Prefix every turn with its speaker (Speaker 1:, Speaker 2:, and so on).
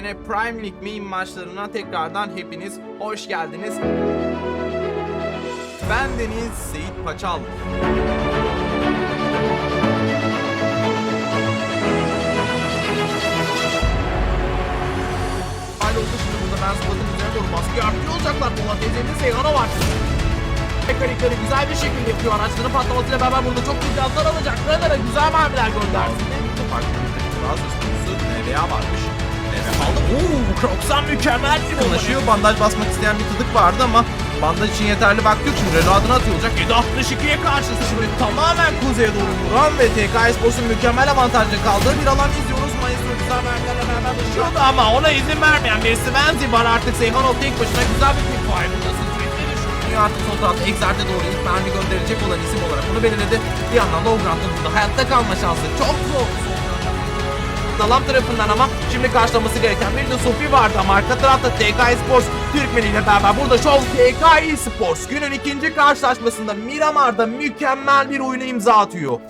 Speaker 1: TFN Prime League main maçlarına tekrardan hepiniz hoş geldiniz. Ben Deniz Seyit Paçal. Hal oldu şimdi burada ben Spot'un üzerine doğru baskı artıyor olacaklar. Polat Ezen'in Seyhan'a var. Mekanikleri güzel bir şekilde yapıyor. Araçların patlamasıyla beraber burada çok güzel hasar alacak. Renner'a güzel mermiler gönderdi. Burada farklı Crocs'tan mükemmel bir Anlaşıyor. Bandaj basmak isteyen bir tıdık vardı ama bandaj için yeterli vakti yok. Şimdi Renault adına atılacak. 7.62'ye karşısı şimdi tamamen kuzeye doğru vuran ve TK Esports'un mükemmel avantajlı kaldığı bir alan izliyoruz. Maestro güzel mermilerle beraber düşüyordu ama ona izin vermeyen bir Svenzi var artık. Seyhanov tek başına güzel bir quick fire. Düşünüyor artık sol tarafta Exert'e doğru ilk mermi gönderecek olan isim olarak bunu belirledi. Bir yandan da Ogrand'ın burada hayatta kalma şansı çok zor. Dalam tarafından ama şimdi karşılaması gereken bir de Sofi vardı ama arka tarafta TK Sports Türkmeni ile beraber burada şov TK Sports günün ikinci karşılaşmasında Miramar'da mükemmel bir oyuna imza atıyor.